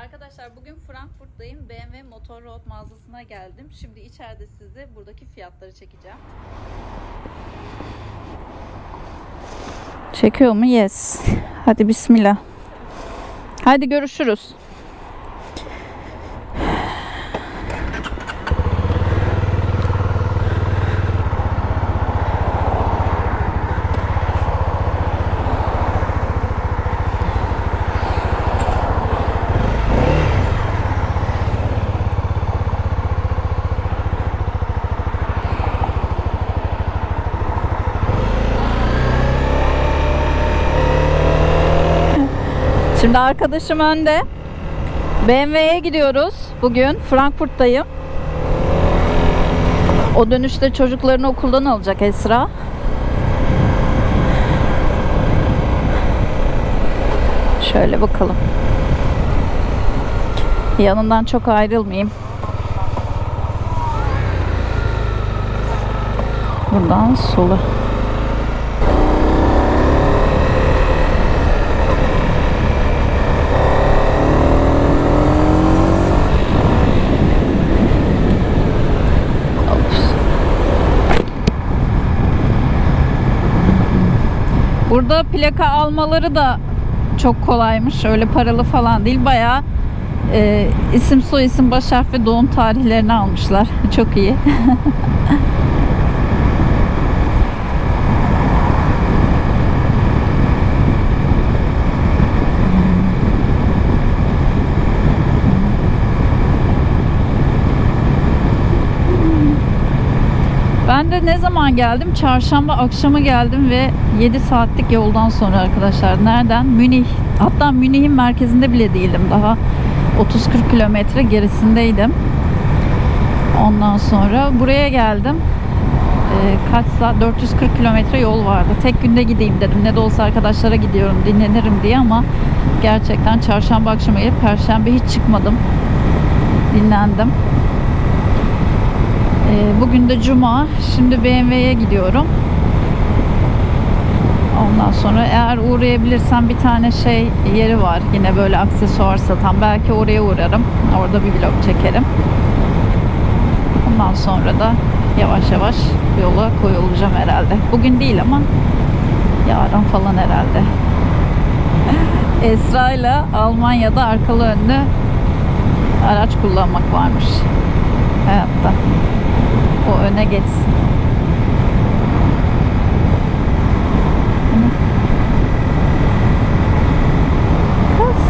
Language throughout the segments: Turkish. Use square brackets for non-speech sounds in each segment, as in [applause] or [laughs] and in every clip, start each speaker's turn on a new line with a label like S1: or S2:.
S1: Arkadaşlar bugün Frankfurt'tayım. BMW Motor Road mağazasına geldim. Şimdi içeride size buradaki fiyatları çekeceğim. Çekiyor mu? Yes. Hadi bismillah. Hadi görüşürüz. Şimdi arkadaşım önde. BMW'ye gidiyoruz bugün. Frankfurt'tayım. O dönüşte çocuklarını okuldan alacak Esra. Şöyle bakalım. Yanından çok ayrılmayayım. Buradan sola. Burada plaka almaları da çok kolaymış. Öyle paralı falan değil. Bayağı e, isim soyisim baş harf ve doğum tarihlerini almışlar. [laughs] Çok iyi. [laughs] Ben de ne zaman geldim? Çarşamba akşamı geldim ve 7 saatlik yoldan sonra arkadaşlar. Nereden? Münih. Hatta Münih'in merkezinde bile değildim. Daha 30-40 kilometre gerisindeydim. Ondan sonra buraya geldim. Ee, kaç saat? 440 kilometre yol vardı. Tek günde gideyim dedim. Ne de olsa arkadaşlara gidiyorum, dinlenirim diye ama gerçekten çarşamba akşamı gelip perşembe hiç çıkmadım. Dinlendim. Ee, Bugün de cuma. Şimdi BMW'ye gidiyorum. Ondan sonra eğer uğrayabilirsem bir tane şey yeri var. Yine böyle aksesuar satan. Belki oraya uğrarım. Orada bir vlog çekerim. Ondan sonra da yavaş yavaş yola koyulacağım herhalde. Bugün değil ama yarın falan herhalde. [laughs] Esra ile Almanya'da arkalı önlü araç kullanmak varmış hayatta. O öne geçsin. Kız.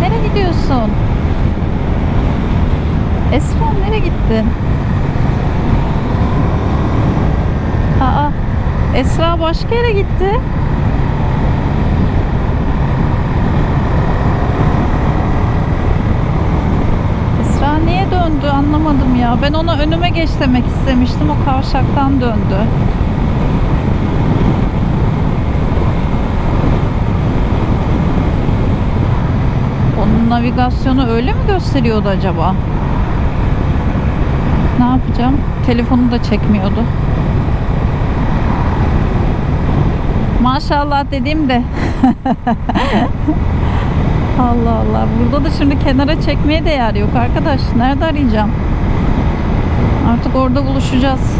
S1: Nereye gidiyorsun? Esra nereye gittin? Aa, Esra başka yere gitti. Esra niye döndü anlamadım ya. Ben ona önüme geç demek istemiştim. O kavşaktan döndü. Onun navigasyonu öyle mi gösteriyordu acaba? Ne yapacağım? Telefonu da çekmiyordu. Maşallah dediğim de [laughs] Allah Allah. Burada da şimdi kenara çekmeye de yer yok arkadaş. Nerede arayacağım? Artık orada buluşacağız.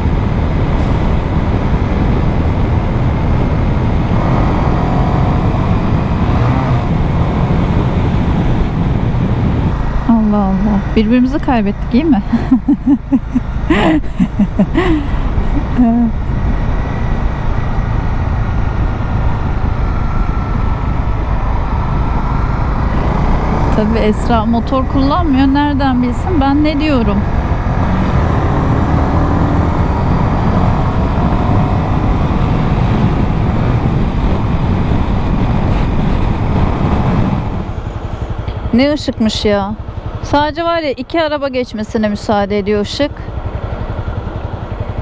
S1: Allah Allah. Birbirimizi kaybettik iyi mi? [laughs] Tabii Esra motor kullanmıyor. Nereden bilsin? Ben ne diyorum? Ne ışıkmış ya. Sadece var ya iki araba geçmesine müsaade ediyor ışık.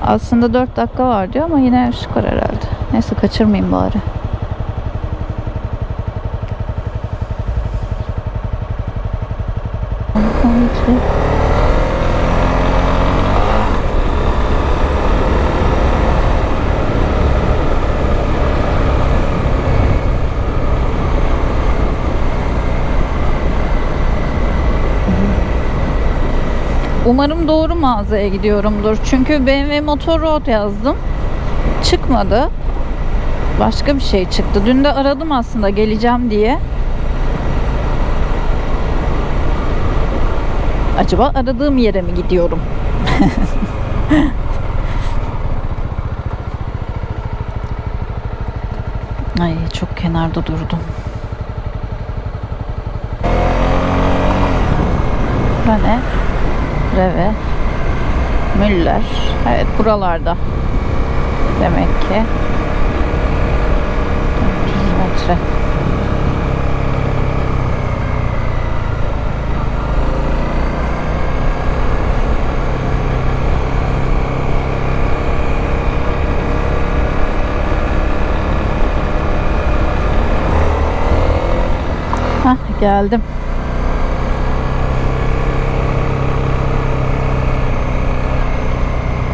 S1: Aslında 4 dakika var diyor ama yine ışık var herhalde. Neyse kaçırmayayım bari. işte. Umarım doğru mağazaya gidiyorumdur. Çünkü BMW Motor Road yazdım. Çıkmadı. Başka bir şey çıktı. Dün de aradım aslında geleceğim diye. Acaba aradığım yere mi gidiyorum? [laughs] Ay çok kenarda durdum. Rene, Reve, Müller. Evet buralarda. Demek ki. 400 metre. Geldim.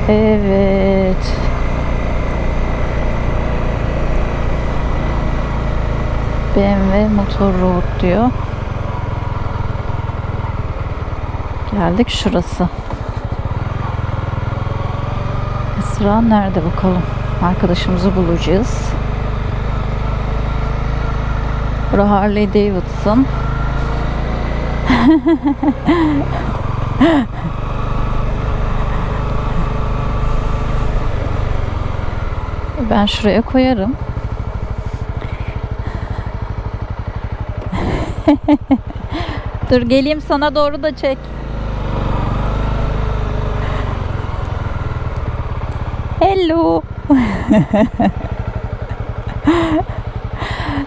S1: Evet. BMW Motor Road diyor. Geldik şurası. Sıra nerede bakalım. Arkadaşımızı bulacağız. Harley Davidson. Ben şuraya koyarım. Dur geleyim sana doğru da çek. Hello. [laughs]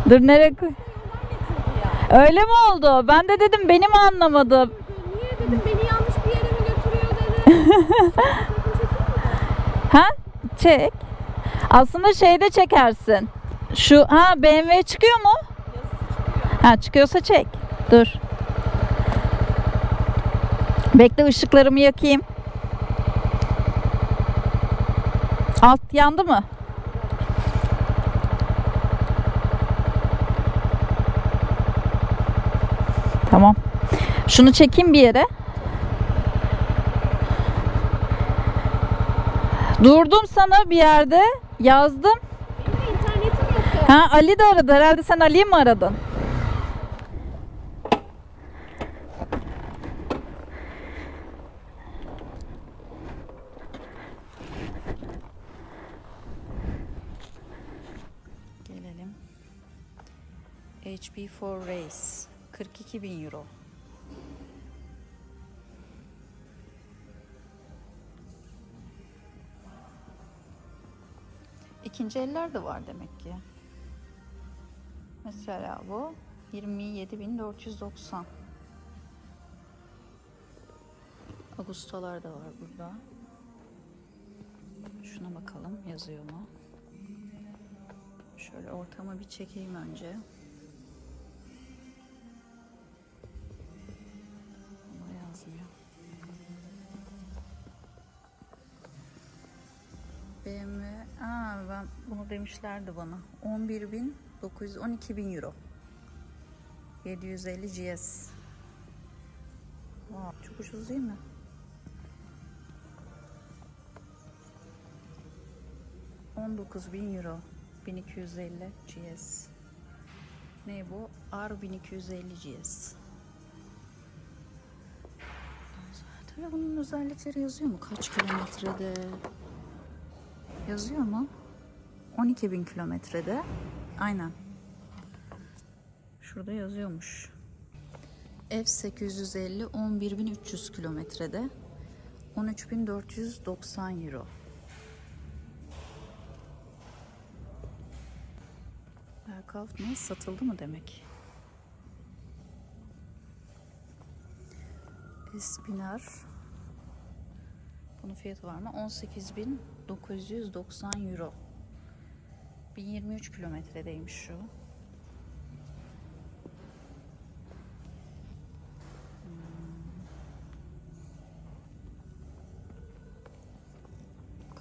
S1: Dur nereye koy? Öyle mi oldu? Ben de dedim beni mi anlamadı?
S2: Niye dedim beni yanlış bir yere mi götürüyor dedim. [laughs]
S1: Ha? Çek. Aslında şeyde çekersin. Şu ha BMW çıkıyor mu? Ha çıkıyorsa çek. Dur. Bekle ışıklarımı yakayım. Alt yandı mı? Tamam. Şunu çekeyim bir yere. Durdum sana bir yerde. Yazdım. Ha Ali de aradı. Herhalde sen Ali'yi mi aradın? Gelelim. HP4 Race 42 bin euro. İkinci eller de var demek ki. Mesela bu 27.490. Agustolar da var burada. Şuna bakalım yazıyor mu? Şöyle ortama bir çekeyim önce. Ben bunu demişlerdi bana. 11.900, 12.000 euro. 750 GS. Wow, çok ucuz değil mi? bin euro. 1250 GS. Ne bu? R1250 GS. Tabii bunun özellikleri yazıyor mu? Kaç kilometrede? Yazıyor mu? 12.000 kilometrede. Aynen. Şurada yazıyormuş. F850 11.300 kilometrede. 13.490 euro. Aircraft ne? Satıldı mı demek? Espinar. Bunun fiyatı var mı? 18.990 euro. 1023 kilometredeymiş şu.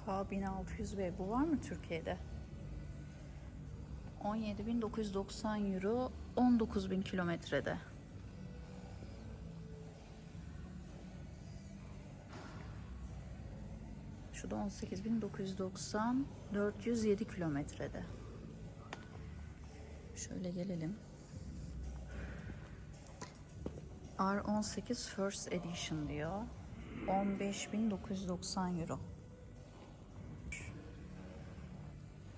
S1: K1600B bu var mı Türkiye'de? 17.990 euro 19.000 kilometrede. Şu da 18.990 407 kilometrede. Şöyle gelelim. R18 First Edition diyor. 15.990 euro.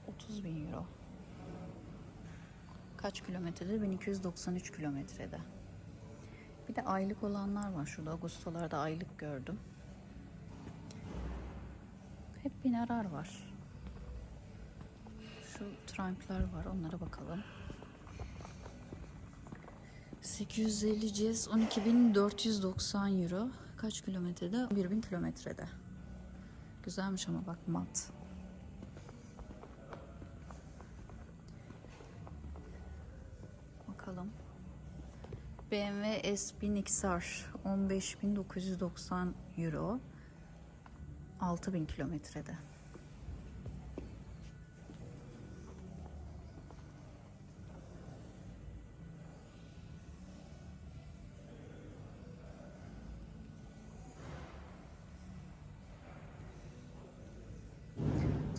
S1: 30 bin euro. Kaç kilometrede? 1293 kilometrede. Bir de aylık olanlar var. Şurada Ağustos'larda aylık gördüm. Bin arar var. Şu Triumph'lar var. Onlara bakalım. 850 CS 12.490 euro. Kaç kilometrede? 1000 kilometrede. Güzelmiş ama bak mat. Bakalım. BMW S1000 XR 15.990 euro. 6000 kilometrede.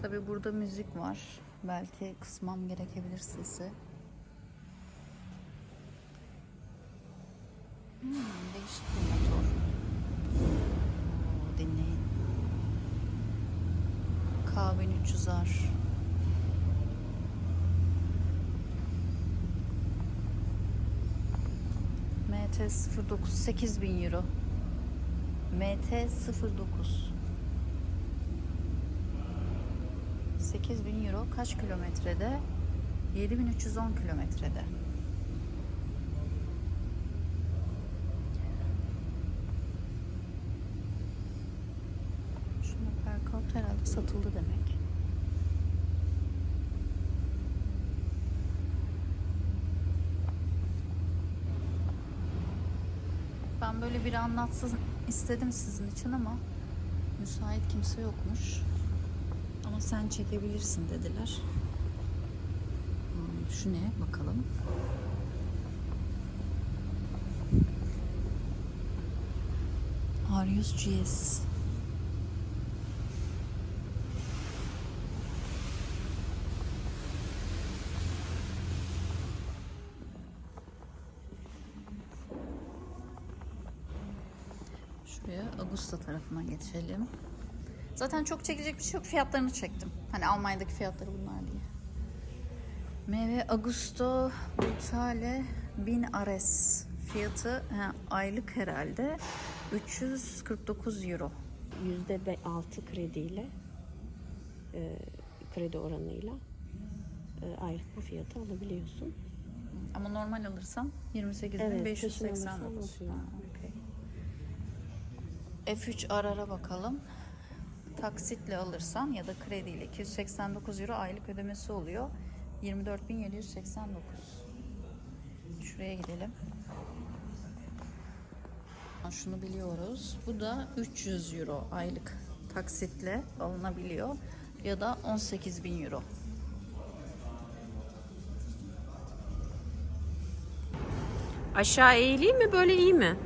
S1: Tabi burada müzik var. Belki kısmam gerekebilir sesi. Hmm, değişik bir motor. Oo, dinleyin. K1300R. MT-09 8000 euro. MT-09 8000 euro kaç kilometrede? 7310 kilometrede. Şuna Perkalt herhalde satıldı demek. Ben böyle bir anlatsın istedim sizin için ama müsait kimse yokmuş. Ama sen çekebilirsin dediler. Hmm, Şu ne bakalım. Arius GS. Şuraya Augusta tarafına geçelim. Zaten çok çekecek bir şey yok. Fiyatlarını çektim. Hani Almanya'daki fiyatları bunlar diye. MV Augusto Brutale 1000 Ares. Fiyatı he, aylık herhalde 349 euro.
S3: %6 krediyle e, kredi oranıyla e, aylık bu fiyatı alabiliyorsun.
S1: Ama normal alırsam 28.589.
S3: Evet,
S1: F3 Arar'a bakalım. Taksitle alırsan ya da krediyle 289 euro aylık ödemesi oluyor. 24.789. Şuraya gidelim. Şunu biliyoruz. Bu da 300 euro aylık taksitle alınabiliyor. Ya da 18.000 euro.
S3: Aşağı eğileyim mi böyle iyi mi?